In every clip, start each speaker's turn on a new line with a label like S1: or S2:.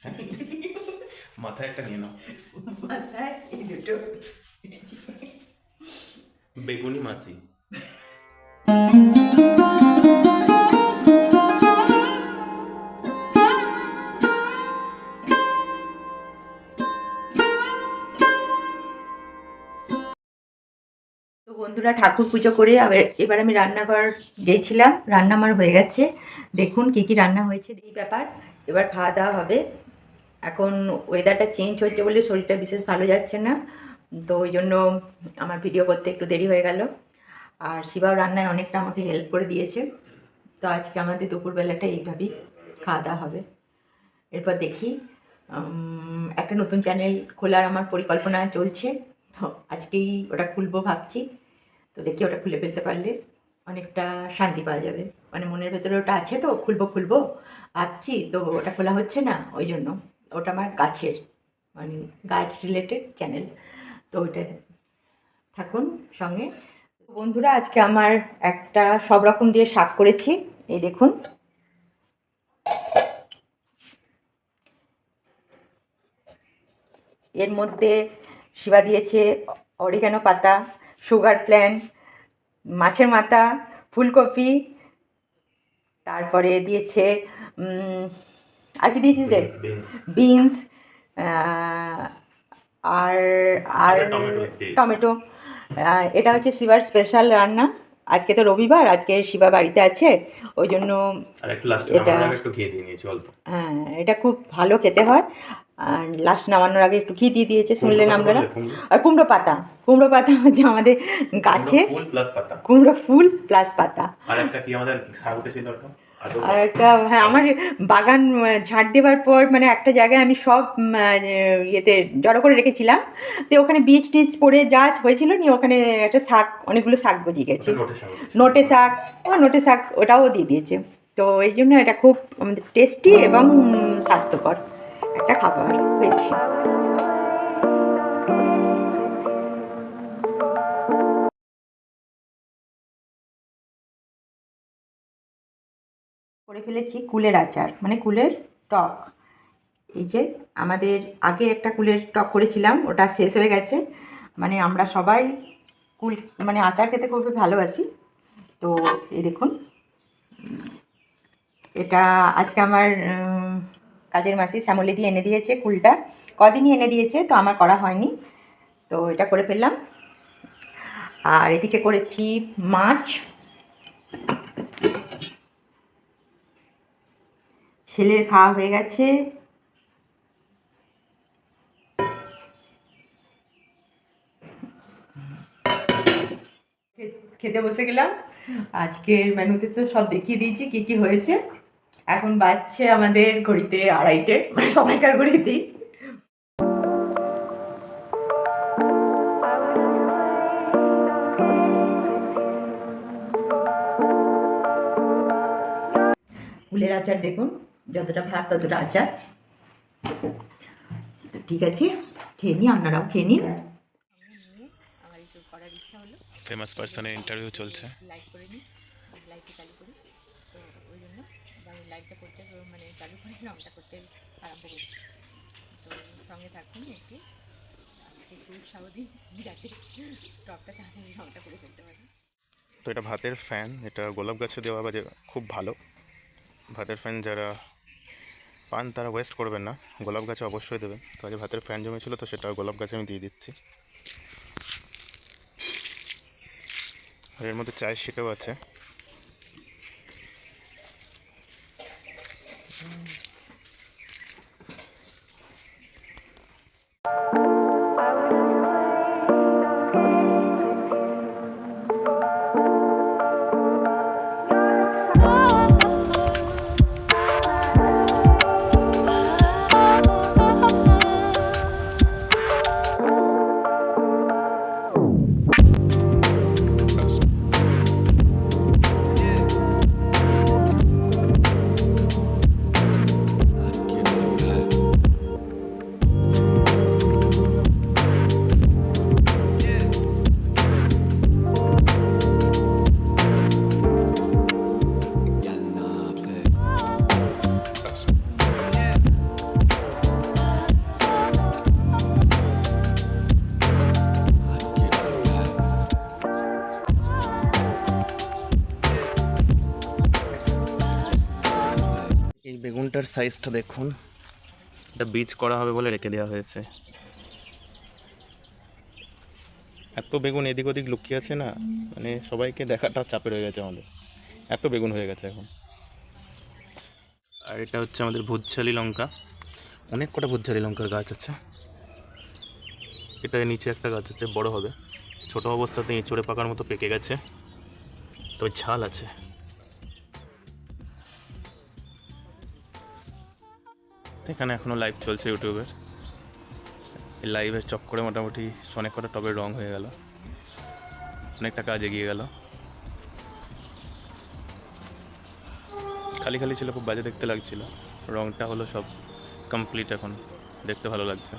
S1: মাথায় একটা নিয়ে নাও।
S2: মাথায় দুটো।
S1: বেগুনি মাসি
S2: তো বন্ধুরা ঠাকুর পুজো করে আবার এবার আমি রান্নাঘর গেছিলাম রান্না আমার হয়ে গেছে। দেখুন কি কি রান্না হয়েছে এই ব্যাপার। এবার খাওয়া দাওয়া হবে। এখন ওয়েদারটা চেঞ্জ হচ্ছে বলে শরীরটা বিশেষ ভালো যাচ্ছে না। তো ওই জন্য আমার ভিডিও করতে একটু দেরি হয়ে গেল। আর শিবাও রান্নায় অনেকটা আমাকে হেল্প করে দিয়েছে। তো আজকে আমাদের দুপুরবেলাটা এইভাবেই খাওয়া দাওয়া হবে। এরপর দেখি একটা নতুন চ্যানেল খোলার আমার পরিকল্পনা চলছে। তো আজকেই ওটা খুলবো ভাবছি। তো দেখি ওটা খুলে ফেলতে পারলে অনেকটা শান্তি পাওয়া যাবে। মানে মনের ভেতরে ওটা আছে তো, খুলবো খুলবো, ভাবছি। তো ওটা খোলা হচ্ছে না, ওই জন্য। ওটা আমার গাছের মানে গাছ রিলেটেড চ্যানেল তো ওইটা থাকুন সঙ্গে। বন্ধুরা, আজকে আমার একটা সব রকম দিয়ে শাক করেছি, এই দেখুন। এর মধ্যে শিবা দিয়েছে অরিগানো পাতা সুগার প্ল্যান মাছের মাথা, ফুলকপি, তারপরে দিয়েছে আর কি দিয়েছিস রে? বিনস আর আর
S1: টমেটো
S2: এটা হচ্ছে শিবার স্পেশাল রান্না। আজকে তো রবিবার আজকে শিবা বাড়িতে আছে। ওই জন্য এটা- হ্যাঁ এটা খুব ভালো খেতে হয়। আর লাস্ট নামানোর আগে একটু ঘি দিয়ে দিয়েছে শুনলেন আপনারা? আর কুমড়ো পাতা কুমড়ো পাতা হচ্ছে আমাদের গাছে। কুমড়ো ফুল প্লাস পাতা।
S1: আর একটা কি আমাদের
S2: আর একটা হ্যাঁ আমার বাগান ঝাড় দেওয়ার পর মানে একটা জায়গায় আমি সব ইয়েতে জড়ো করে রেখেছিলাম। তো ওখানে বীজ টিজ পড়ে যা হয়েছিল নিয়ে ওখানে একটা শাক অনেকগুলো শাক গজিয়ে গেছে।
S1: নোটে শাক উঠেছিল।
S2: নোটে শাক ও নোটে শাক ওটাও দিয়ে দিয়েছে। তো এই জন্য এটা খুব আমাদের টেস্টি এবং স্বাস্থ্যকর একটা খাবার হয়েছে। করে ফেলেছি কুলের আচার মানে কুলের টক। এই যে আমাদের আগে একটা কুলের টক করেছিলাম, ওটা শেষ হয়ে গেছে। মানে আমরা সবাই কুল মানে আচার খেতে খুবই ভালোবাসি। তো এই দেখুন, এটা আজকে আমার কাজের মাসি শ্যামলি দিয়ে এনে দিয়েছে কুলটা। কদিনই এনে দিয়েছে, তো আমার করা হয়নি। তো এটা করে ফেললাম। আর এদিকে করেছি মাছ। ছেলের খাওয়া হয়ে গেছে। খেতে বসে গেলাম। আজকের মেনুতে তো সব দেখিয়ে দিয়েছি কি কি হয়েছে। এখন বাজছে আমাদের ঘড়িতে আড়াইটে মানে সময়কার ঘড়িতেই। ফুলের আচার দেখুন। যতটা ভাত ততটা আচার। ঠিক আছে খেয়ে নিই আপনারাও খেয়ে নিন। আমার একটু করার ইচ্ছা হলো
S1: ফেমাস পার্সনের ইন্টারভিউ চলছে
S2: লাইট করে নিই চালু করি। তো ওই জন্য আমি লাইটটা করতে মানে চালু করে রঙটা করতে আরম্ভ করছি তো সঙ্গে থাকুন একটু একটু উৎসাহ দিন যাতে টপটা তাড়াতাড়ি রঙটা করে ফেলতে পারি।
S1: তো এটা ভাতের ফ্যান এটা গোলাপ গাছে দেওয়া বাজে খুব ভালো। ভাতের ফ্যান যারা পান তারা ওয়েস্ট করবেন না। গোলাপ গাছে অবশ্যই দেবেন। তো আজ ভাতের ফ্যান জমেছিল, তো সেটা গোলাপ গাছে আমি দিয়ে দিচ্ছি। আর এর মধ্যে চায়ের শিটেও আছে। সাইজটা দেখুন। এটা বীজ করা হবে বলে রেখে দেওয়া হয়েছে। এত বেগুন এদিক ওদিক লুকিয়ে আছে না মানে সবাইকে দেখাটা চাপে রয়ে গেছে আমাদের। এত বেগুন হয়ে গেছে এখন। আর এটা হচ্ছে আমাদের ভুতঝালি লঙ্কা। অনেক কটা ভুতঝালি লঙ্কার গাছ আছে। এটা নিচে একটা গাছ আছে, বড় হবে। ছোট অবস্থাতে এঁচড়ে পাকার মতো পেকে গেছে। তবে ঝাল আছে। এখানে এখনও লাইভ চলছে ইউটিউবের লাইভের চক্করে মোটামুটি অনেক কটা টবের রং হয়ে গেল। অনেকটা কাজ এগিয়ে গেল। খালি খালি ছিল, খুব বাজে দেখতে লাগছিল। রংটা হলো সব কমপ্লিট এখন। দেখতে ভালো লাগছে।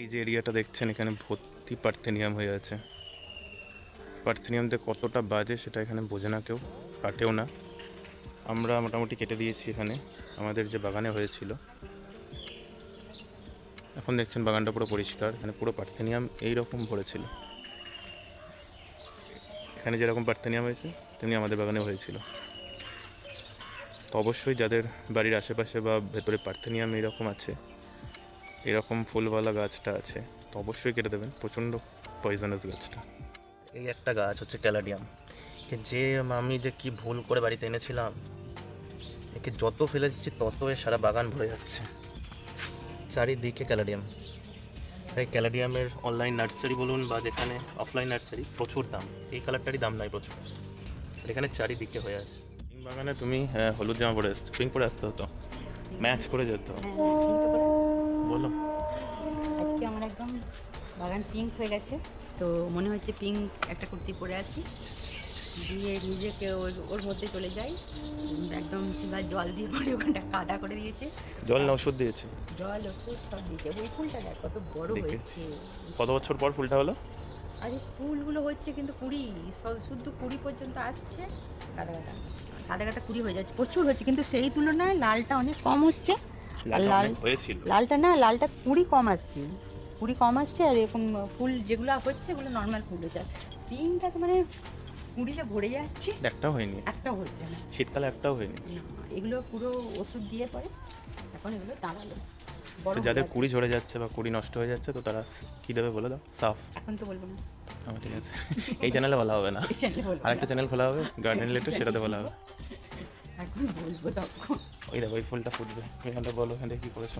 S1: এই যে এরিয়াটা দেখছেন, এখানে ভর্তি পার্থেনিয়াম হয়ে আছে। পার্থেনিয়ামতে কতটা বাজে সেটা এখানে বোঝে না কেউ, কাটেও না। আমরা মোটামুটি কেটে দিয়েছি এখানে। আমাদের যে বাগানে হয়েছিল। এখন দেখছেন বাগানটা পুরো পরিষ্কার, এখানে পুরো পার্থেনিয়াম এইরকম ভরেছিল। এখানে যেরকম পার্থেনিয়াম হয়েছে, তেমনি আমাদের বাগানে হয়েছিল। তো অবশ্যই যাদের বাড়ির আশেপাশে বা ভেতরে পার্থেনিয়াম এইরকম আছে, এরকম ফুলওয়ালা গাছটা আছে, তো অবশ্যই কেটে দেবেন, প্রচণ্ড পয়জনাস গাছটা। এই একটা গাছ হচ্ছে ক্যালাডিয়াম, যে আমি যে কি ভুল করে বাড়িতে এনেছিলাম একে যত ফেলে দিচ্ছি তত এ সারা বাগান ভরে যাচ্ছে। চারিদিকে ক্যালাডিয়াম। আর এই ক্যালাডিয়ামের অনলাইন নার্সারি বলুন বা যেখানে অফলাইন নার্সারি প্রচুর দাম। এই কালারটারই দাম নাই প্রচুর। আর এখানে চারিদিকে হয়ে আছে। বাগানে তুমি হলুদ জামা পরে আসছো পিঙ্ক পরে আসতে হতো। ম্যাচ করে যেত বলো।
S2: আজকে আমার একদম বাগান পিঙ্ক হয়ে গেছে। তো মনে হচ্ছে পিঙ্ক একটা কুর্তি পরে আসি। দিয়ে নিজেকে ওর ওর মধ্যে চলে যাই। একদম সিলভার জল দিয়ে পরে ওখানটা কাদা করে দিয়েছে।
S1: জল না ওষুধ দিয়েছে?
S2: জল ওষুধ সব দিয়েছে। ওই ফুলটা দেখ কত বড় হয়েছে।
S1: কত বছর পর ফুলটা হলো?
S2: আরে ফুলগুলো হচ্ছে কিন্তু কুড়ি শুদ্ধ কুড়ি পর্যন্ত আসছে। কাদা কাদা কাদা কাদা কুড়ি হয়ে যাচ্ছে। প্রচুর হচ্ছে কিন্তু সেই তুলনায় লালটা অনেক কম হচ্ছে। লাল লালটা না লালটা কুড়ি কম আসছে। কুড়ি কম আসছে আর এরকম ফুল যেগুলো হচ্ছে ওগুলো নর্মাল ফুল হচ্ছে। আর পিঙ্কটা তো মানে কুড়িতে ভরে যাচ্ছে।
S1: একটাও হয়নি।
S2: একটাও হচ্ছে না।
S1: শীতকালে একটাও হয়নি।
S2: না, এগুলো পুরো ওষুধ দিয়ে পরে এখন এগুলো দাঁড়াল।
S1: যাদের কুড়ি ঝরে যাচ্ছে বা কুড়ি নষ্ট হয়ে যাচ্ছে তো তারা কি দেবে বলে দাও? সাফ।
S2: এখন তো বলব না।
S1: ঠিক আছে। এই চ্যানেলে বলা হবে না। আরেকটা চ্যানেল খোলা হবে গার্ডেন রিলেটেড সেটাতে বলা হবে।
S2: এখন বলব তখন।
S1: ওই দেখো ওই ফুলটা ফুটবে। এখানটা বলো এখানটা কী করেছ?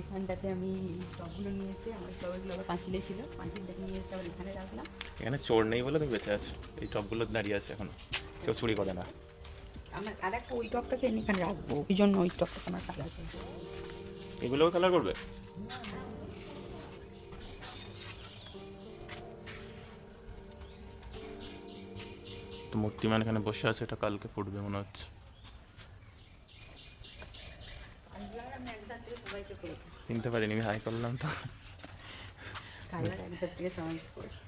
S2: এখানটাতে আমি টবগুলো নিয়ে এসে আমার টবগুলো আবার পাঁচিলে ছিল পাঁচিলটাকে নিয়ে এসে আবার এখানে রাখলাম।
S1: এখানে চোর নেই বলে তুমি বেঁচে আছো। এই টপগুলো দাঁড়িয়ে আছে এখন। কেউ চুরি করে না।
S2: আমার আর একটা ওই টপটাকে আমি এখানে রাখব। ওই জন্য ওই টপটাকে আমার কালার
S1: এগুলোও কালার করবে? তো মূর্তিমান এখানে বসে আছে এটা কালকে ফুটবে মনে হচ্ছে
S2: আমি একদার থেকে সবাইকে করেছি
S1: চিনতে পারিনি হাই করলাম তো।
S2: কালার একদার থেকে সবাইকে করেছি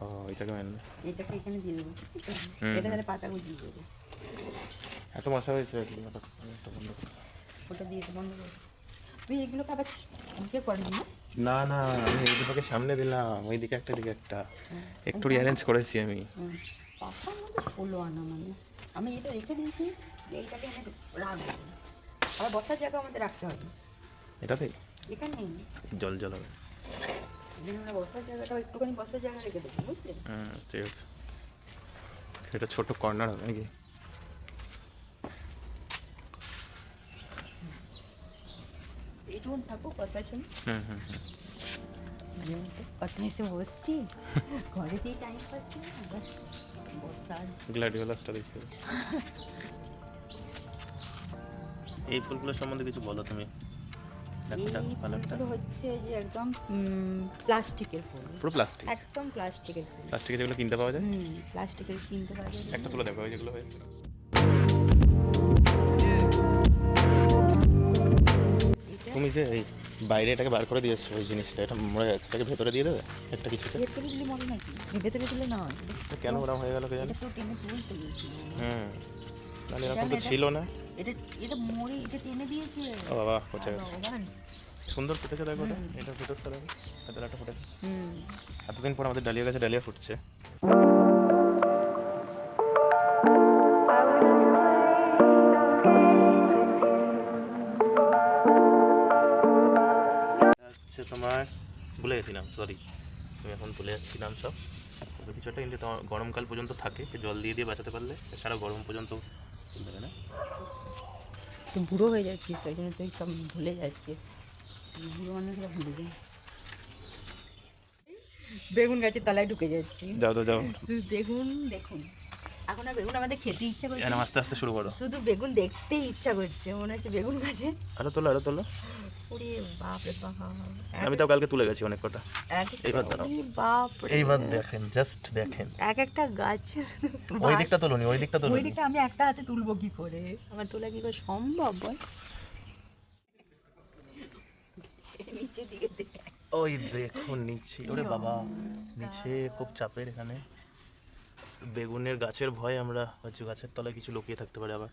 S1: ও এটাকে মেন
S2: এটাকে এখানে দিয়ে দেবো। এটা তাহলে পাতাগুলো দিয়ে দেবো।
S1: এত মশা হয়েছে এটা বন্ধ
S2: ওটা দিয়ে বন্ধ করে তুই এগুলোকে আবার ইয়ে করবি না?
S1: না না আমি এই সামনে দিলাম ওই দিকে একটা। দিকে একটা একটু রিঅ্যারেঞ্জ করেছি আমি।
S2: হুম। মধ্যে ষোলো আনা মানে। আমি এটা রেখে দিয়েছি যে এইটাকে এনে রাখব। আবার বসার জায়গা আমাদের রাখতে হবে।
S1: এটাতেই?
S2: এখানে
S1: জল জল হবে।
S2: আমরা বসার জায়গাটা একটুখানি বসার জায়গা রেখে দেবো বুঝলি?
S1: হুম ঠিক আছে। এটা ছোট কর্নার হবে নাকি?
S2: এইটুকুন থাকুক বসার জন্য।
S1: হুম হুম হুম।
S2: এসে বসছি ঘরেতেই টাইম পাচ্ছি না বসার।
S1: গ্ল্যাডিওলাসটা দেখতে। এই ফুলগুলো সম্বন্ধে কিছু বলো তুমি। একটা। একটা
S2: হচ্ছে যে একদম প্লাস্টিকের ফুল।
S1: পুরো প্লাস্টিক?
S2: একদম প্লাস্টিকের ফুল।
S1: প্লাস্টিকে যেগুলো কিনতে পাওয়া যায়?
S2: প্লাস্টিকের কিনতে
S1: একটা তুলে দেখো ওই যেগুলো হয়েছে। তুমি যে এই বাইরে এটাকে বার করে দিয়েছ ওই জিনিসটা এটা মরে যাচ্ছে এটাকে ভেতরে দিয়ে দেবে? একটা কিছুতে
S2: ভেতরে দিলে নাকি ভেতরে দিলে না
S1: কেন ওরকম হয়ে গেল কে জানি? হুম। মানে এরকম তো ছিল না।
S2: এটা এটা
S1: বাবা পচে গেছে সুন্দর ফুটেছে দেখো এটা এটা ফুটেছে তাহলে হাতে একটা ফুটেছে। এতদিন পর আমাদের ডালিয়া গাছে ডালিয়া ফুটছে। আচ্ছা তোমার ভুলে গেছিলাম সরি আমি এখন ভুলে যাচ্ছিলাম সব। কিছু একটা কিন্তু তোমার গরমকাল পর্যন্ত থাকে। জল দিয়ে দিয়ে বাঁচাতে পারলে সারা গরম পর্যন্ত না?
S2: তো বুড়ো হয়ে যাচ্ছিস ওই জন্য তুই সব ভুলে যাচ্ছিস। বুড়ো মানুষ ভুলে যায়। বেগুন গাছের তলায় ঢুকে যাচ্ছি।
S1: যাও তো যাও।
S2: বেগুন দেখুন। এখন আর বেগুন আমাদের খেতে ইচ্ছা করছে।
S1: আস্তে আস্তে শুরু করো।
S2: শুধু বেগুন দেখতেই ইচ্ছা করছে। মনে হচ্ছে বেগুন গাছে
S1: আরও তোলো আরও তোলো। আমি তাও কালকে তুলে গেছি অনেক কটা। এইবার দাঁড়াও। এইবার দেখেন জাস্ট দেখেন।
S2: এক একটা গাছে
S1: ওই দিকটা তোলনি ওই দিকটা
S2: ওই দিকটা আমি একটা হাতে তুলবো কি করে? আমার তোলা কি করে সম্ভব বল? নিচের দিকে দেখ।
S1: ওই দেখুন নিচে ওরে বাবা নিচে খুব চাপের এখানে। বেগুনের গাছের ভয় আমরা হচ্ছে গাছের তলায় কিছু লুকিয়ে থাকতে পারে আবার।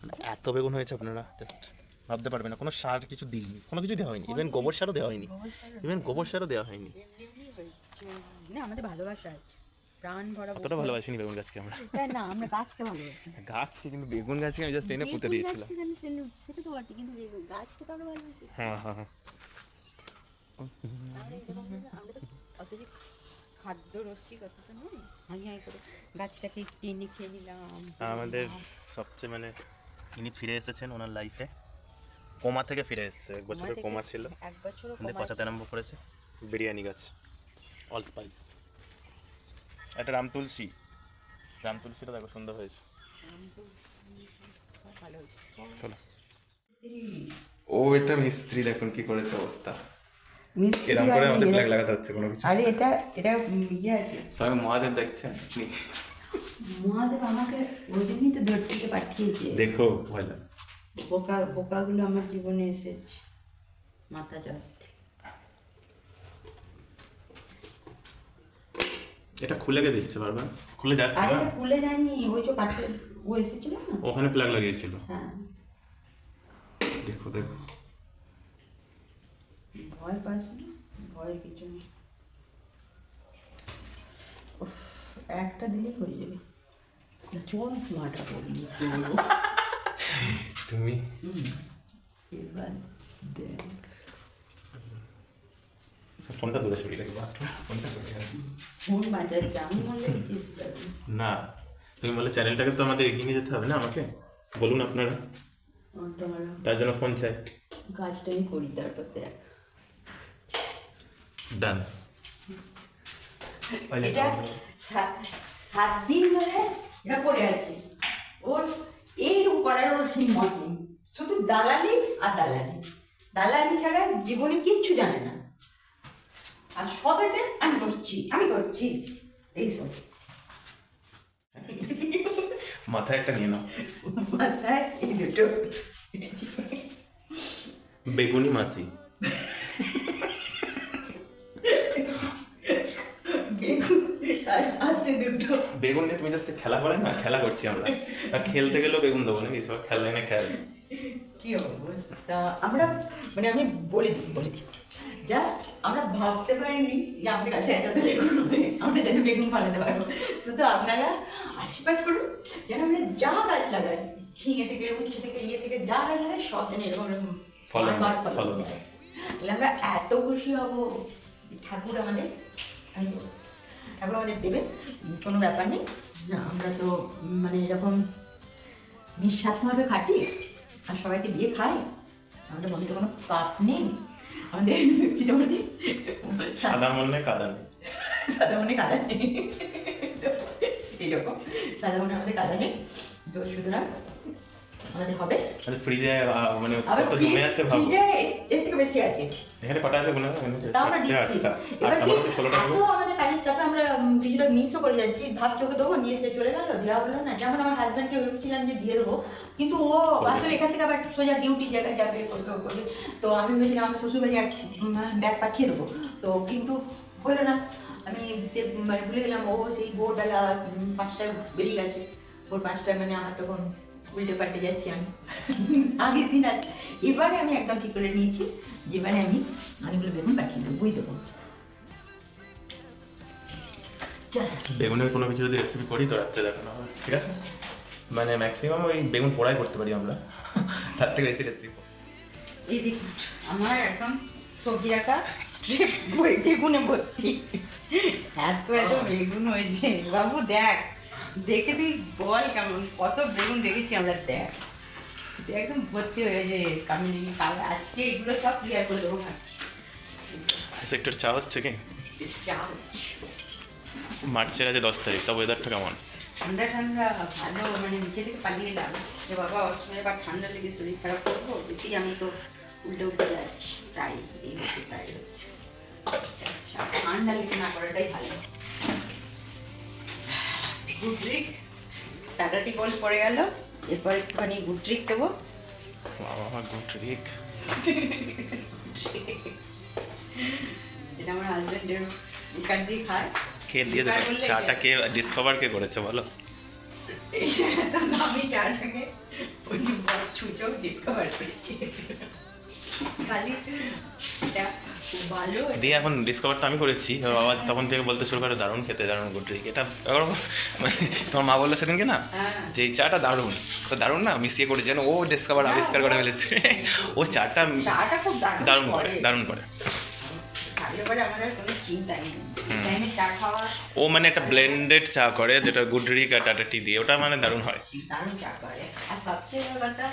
S1: মানে এত বেগুন হয়েছে আপনারা জাস্ট ভাবতে পারবে না। কোনো সার কিছু দিইনি। কোনো কিছু দেওয়া হয়নি। ইভেন গোবর সারও দেওয়া হয়নি। ইভেন গোবর সারও দেওয়া হয়নি।
S2: না আমাদের ভালোবাসা আছে। প্রাণ ভরা
S1: অতটা ভালোবাসিনি বেগুন গাছকে আমরা।
S2: না আমরা গাছকে ভালোবাসি।
S1: গাছ কিন্তু বেগুন গাছকে আমি জাস্ট পুঁতে দিয়েছিলাম।
S2: গাছকে জানি চেনে, সেটা তো বটে কিন্তু গাছকে তো আমরা ভালোবাসি।
S1: হ্যাঁ হ্যাঁ হ্যাঁ।
S2: আমরা তো অত যে খাদ্য রসিক তো নয়। হাই হাই করে গাছটাকে টেনে খেয়ে নিলাম
S1: আমাদের সবচেয়ে মানে ইনি ফিরে এসেছেন ওনার লাইফে কোমা থেকে ফিরে এসেছে? এক বছরের কোমা ছিল।
S2: এক কমা
S1: পচাতে আরম্ভ করেছে বিরিয়ানি গাছ। অল স্পাইস একটা রাম তুলসী। রাম তুলসীটা দেখো সুন্দর হয়েছে। ও এটা মিস্ত্রি দেখুন কি করেছে অবস্থা। এরকম করে আমাদের ফ্ল্যাগ লাগাতে হচ্ছে কোনো কিছু।
S2: আরে এটা এটা ইয়ে আছে।
S1: স্বয়ং মহাদেব দেখছেন?
S2: মহাদেব আমাকে ওই জন্যই তো থেকে পাঠিয়েছে।
S1: দেখো ভয় লাগে।
S2: বোকা বোকাগুলো আমার জীবনে এসেছে। মাথা চাপতে।
S1: এটা খুলে গে দিচ্ছে বারবার? খুলে যাচ্ছে
S2: আরে
S1: না?
S2: খুলে যায়নি। ওই যে কাঠের ও এসেছিল না?
S1: ওখানে প্লাগ লাগিয়েছিল।
S2: হ্যাঁ।
S1: দেখো দেখো।
S2: ভয় পাস না? ভয়ের কিছু নেই। উফ, একটা দিলেই হয়ে যাবে। চল স্মার্ট করি
S1: তুমি
S2: এবার দেখ
S1: ফোনটা দূরে সরিয়ে রাখি বাস ফোনটা সরিয়ে রাখি।
S2: ফোন বাজাচ্ছে আমি মনে
S1: না তুমি বলে চ্যানেলটাকে তো আমাদের এগিয়ে নিয়ে যেতে হবে না আমাকে? বলুন আপনারা। তার জন্য ফোন চাই।
S2: কাজটা আমি করি তারপর দেখ
S1: ডান
S2: এটা সাত দিন ধরে এটা পড়ে আছে। ওর এইরকম করার ওর হিম্মত নেই। শুধু দালালি আর দালালি। দালালি ছাড়া জীবনে কিচ্ছু জানে না। আর সবেতে আমি করছি আমি করছি। এইসব।
S1: মাথায় একটা নিয়ে নাও।
S2: মাথায় এই দুটো।
S1: বেগুনি মাসি
S2: বেগুন আর হাতে দুটো।
S1: বেগুন নিয়ে তুমি জাস্ট খেলা করে না? খেলা করছি আমরা। আর খেলতে গেলেও বেগুন দেবো নাকি? সব খেললে না খেল।
S2: কি অবস্থা? আমরা মানে আমি বলে দিই বলে। দিই জাস্ট আমরা ভাবতে পারিনি যে আমাদের কাছে এত বেগুন হবে। আমরা যাতে বেগুন ফলাতে পারব। শুধু আপনারা আশীর্বাদ করুন যেন আমরা যা গাছ লাগাই ঝিঙে থেকে উচ্ছে থেকে ইয়ে থেকে যা গাছ লাগাই সব যেন এরকম। তাহলে আমরা এত খুশি হব ঠাকুর আমাদের আমি ঠাকুর আমাদের দেবে কোনো ব্যাপার নেই। আমরা তো মানে এরকম নিঃস্বার্থভাবে খাটি আর সবাইকে দিয়ে খাই আমাদের মনে তো কোনো পাপ নেই। আমাদের বলি
S1: সাদা মনে কাদা নেই।
S2: সাদা মনে কাদা নেই। সেরকম সাদা মনে আমাদের কাদা নেই। তো সুতরাং আমাদের হবে?
S1: ফ্রিজে মানে কত জমে আছে ভাবো।
S2: ফ্রিজে এর থেকে বেশি আছে।
S1: এখানে কটা আছে বলে
S2: তাও আমরা দিচ্ছি। এবার কি? এত আমাদের কাজের চাপে আমরা কিছুটা মিসও করে যাচ্ছি। ভাব চোখে দেবো নিয়ে এসে চলে গেল। দেওয়া হলো না যেমন আমার হাজব্যান্ডকে ভেবেছিলাম যে দিয়ে দেবো কিন্তু ও আসলে এখান থেকে আবার সোজা ডিউটি জায়গায় যাবে করবে তো আমি ভেবেছিলাম আমার শ্বশুরবাড়ি এক ব্যাগ পাঠিয়ে দেবো। তো কিন্তু হলো না। আমি মানে ভুলে গেলাম ও সেই ভোরবেলা পাঁচটায় বেরিয়ে গেছে। ভোর পাঁচটায় মানে আমার তখন উল্টে পাল্টে যাচ্ছি আমি। আগের দিন আর এবারে আমি একদম ঠিক করে নিয়েছি যেবারে আমি অনেকগুলো বেগুন পাঠিয়ে দেবো বুঝ দেবো।
S1: বেগুনের কোনো কিছু যদি রেসিপি করি তো রাত্রে দেখানো হবে ঠিক আছে? মানে ম্যাক্সিমাম ওই বেগুন পোড়াই করতে পারি আমরা। তার থেকে বেশি রেসিপি
S2: এই দেখুন আমার একদম সবজি রাখা বেগুনে ভর্তি। এত এত বেগুন হয়েছে। বাবু দেখ দেখে তুই বল কেমন কত বেগুন রেখেছি আমরা দেখ। একদম ভর্তি হয়েছে কামিনি কাল আজকে এগুলো সব ক্লিয়ার করে দেবো ভাবছি।
S1: সেক্টর চা হচ্ছে কি?
S2: চা হচ্ছে।
S1: মার্চের আছে দশ তারিখ তা ওয়েদারটা কেমন?
S2: ঠান্ডা ঠান্ডা ভালো মানে নিচে থেকে পালিয়ে এলাম। যে বাবা অসময়ে বা ঠান্ডা লেগে শরীর খারাপ করব দেখি আমি তো উল্টে উল্টে যাচ্ছি তাই এই হচ্ছে। তাই হচ্ছে ঠান্ডা লেগে না করাটাই ভালো। গুড্রিক টাটাটি বল পড়ে গেল। এরপর একটুখানি গুড্রিক দেবো।
S1: বাবা গুড রিক
S2: যেটা আমার হাজব্যান্ডের এখান দিয়ে খায়।
S1: কে দিয়ে দেবে? চাটা কে? ডিসকভার কে করেছে বলো?
S2: আমি চাটাকে ওই যে বড় ছুঁচো ডিসকভার করেছি। খালি
S1: দিয়ে এখন ডিসকভার তো আমি করেছি। বাবা তখন থেকে বলতে শুরু করে দারুণ খেতে দারুণ গুড এটা মানে তোমার মা বলল সেদিনকে না
S2: হ্যাঁ।
S1: যে এই চাটা দারুণ। তো দারুণ না? মিশিয়ে করেছে যেন ও ডিসকভার আবিষ্কার করে ফেলেছে। ও চাটা দারুণ করে। দারুণ করে। ও মানে একটা ব্লেন্ডেড চা করে যেটা গুড রিক আর টাটা টি দিয়ে ওটা মানে দারুণ হয়।
S2: দারুণ চা করে। আর সবচেয়ে বড় কথা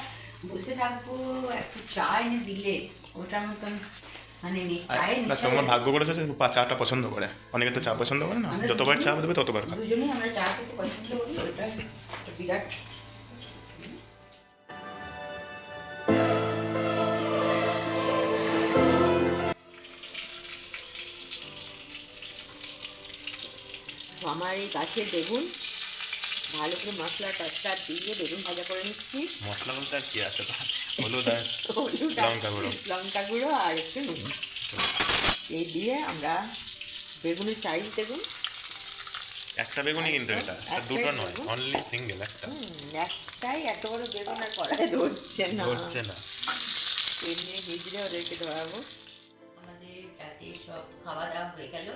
S2: বসে থাকব একটু চা এনে দিলে ওটার মতন মানে
S1: তোমার ভাগ্য করেছে যে চাটা পছন্দ করে। অনেকে তো চা পছন্দ করে না? যতবার চা দেবে ততবার খাবে।
S2: দুজনেই আমরা চা খেতে পছন্দ করি ওটা বিরাট। আমার এই গাছের বেগুন ভালো করে মশলা টসলা দিয়ে বেগুন ভাজা করে নিচ্ছি।
S1: মশলা বলতে আর কি আছে? হলুদ আর লঙ্কা গুঁড়ো।
S2: লঙ্কা গুঁড়ো আর একটু নুন। এই দিয়ে আমরা বেগুনের সাইজ দেখুন।
S1: একটা বেগুনই কিন্তু এটা। এটা দুটো নয় অনলি সিঙ্গেল একটা।
S2: একটাই এত বড় বেগুন আর কড়াই ধরছে না।
S1: হচ্ছে না।
S2: এমনি হিজড়ে ওদেরকে ধরাবো। আমাদের রাতে সব খাওয়া দাওয়া হয়ে গেল।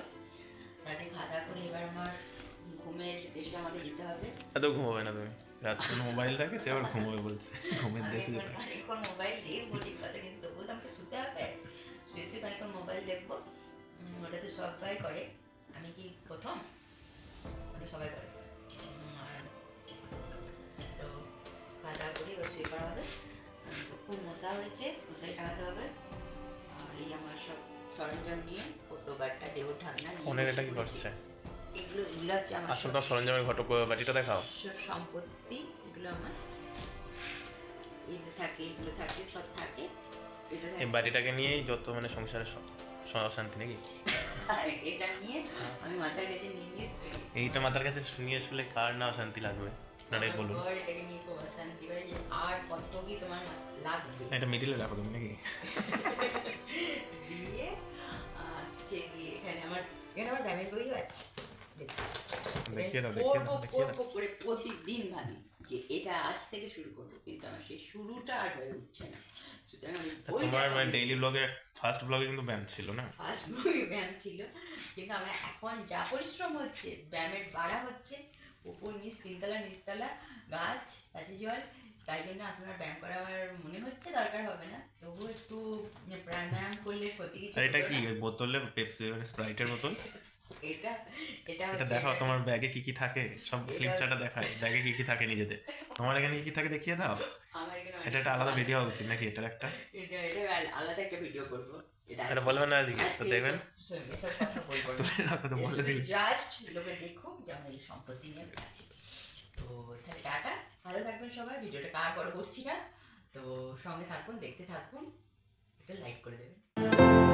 S2: রাতে খাওয়া দাওয়া করে এবার আমার ঘুমের দেশে আমাকে যেতে হবে।
S1: এত ঘুমোবে না তুমি। রাত্রে মোবাইল থাকে সে আবার ঘুমোবে বলছে। ঘুমের দেশে যেতে
S2: খানিকক্ষণ- খানিকক্ষণ মোবাইল দেখব ঠিক কথা কিন্তু তবুও তো আমাকে শুতে হবে। শুয়ে শুয়ে খানিকক্ষণ মোবাইল দেখব। ওটা তো সবাই করে। আমি কি প্রথম? ওটা সবাই করে। তো খাওয়া দাওয়া করে এবার শুয়ে পড়া হবে। তো খুব মশা হয়েছে মশারি টাঙাতে হবে। আর এই আমার সব সরঞ্জাম নিয়ে ডোবারটা ডেবো ঢাকনা
S1: অনেক এটা কি করছে?
S2: এগুলো এগুলো হচ্ছে আমার
S1: আসলটা সরঞ্জামের ঘটক বাটিটা দেখাও।
S2: সব সম্পত্তি এগুলো আমার। এগুলো থাকে এগুলো থাকে সব থাকে। এটা
S1: এই বাড়িটাকে নিয়েই যত মানে সংসারে অশান্তি নাকি?
S2: এটা নিয়ে আমি মাথার কাছে নিয়ে নিয়ে
S1: এইটা মাথার কাছে শুনিয়ে শুনলে কার না অশান্তি লাগবে? আপনারাই বলুন।
S2: এটাকে নিয়ে খুব অশান্তি করে যে আর কত কি তোমার লাগবে?
S1: এটা মিডিলে রাখো তুমি নাকি?
S2: দিয়ে হচ্ছে এখানে আমার এখানে আমার ব্যায়ামের বইও আছে। দেখো। আমি করব, করে প্রতিদিন ভাবি যে এটা আজ থেকে শুরু করব কিন্তু আমার সেই শুরুটা আর হয়ে উঠছে না সুতরাং আমি
S1: তোমার মানে ডেইলি ব্লগে ফার্স্ট ব্লগে কিন্তু ব্যায়াম ছিল না
S2: ফার্স্ট মুভি ব্যায়াম ছিল কিন্তু আমার এখন যা পরিশ্রম হচ্ছে ব্যায়ামের বাড়া হচ্ছে উপর নিচ তিনতলা নিচতলা গাছ গাছে জল তাই জন্য আপনার ব্যায়াম করা আমার মনে হচ্ছে দরকার হবে না তবুও একটু প্রাণায়াম করলে ক্ষতি কিছু
S1: এটা কি
S2: না।
S1: বোতলে পেপসি মানে স্প্রাইটের বোতল
S2: এটা এটা
S1: এটা দেখাও তোমার ব্যাগে কি কি থাকে? সব
S2: এটা-
S1: ফ্লিপস্টারটা দেখায় ব্যাগে কি কি থাকে নিজেদের? তোমার এখানে কি কি থাকে দেখিয়ে দাও। এটা একটা আলাদা ভিডিও হওয়া উচিত নাকি? এটার একটা?
S2: এটা এটা আলাদা একটা ভিডিও করব।
S1: এটা বলবে না আজকে তো দেখবেন।
S2: এসব- এসব কথা বলব না।
S1: তুলে রাখো তো বলে দিন
S2: জাস্ট লোকে দেখুক যে আমরা এই সম্পত্তি নিয়ে তো তাহলে টাটা। ভালো থাকবেন সবাই। ভিডিওটা কার বড় করছি না? তো সঙ্গে থাকুন দেখতে থাকুন। একটা লাইক করে দেবেন।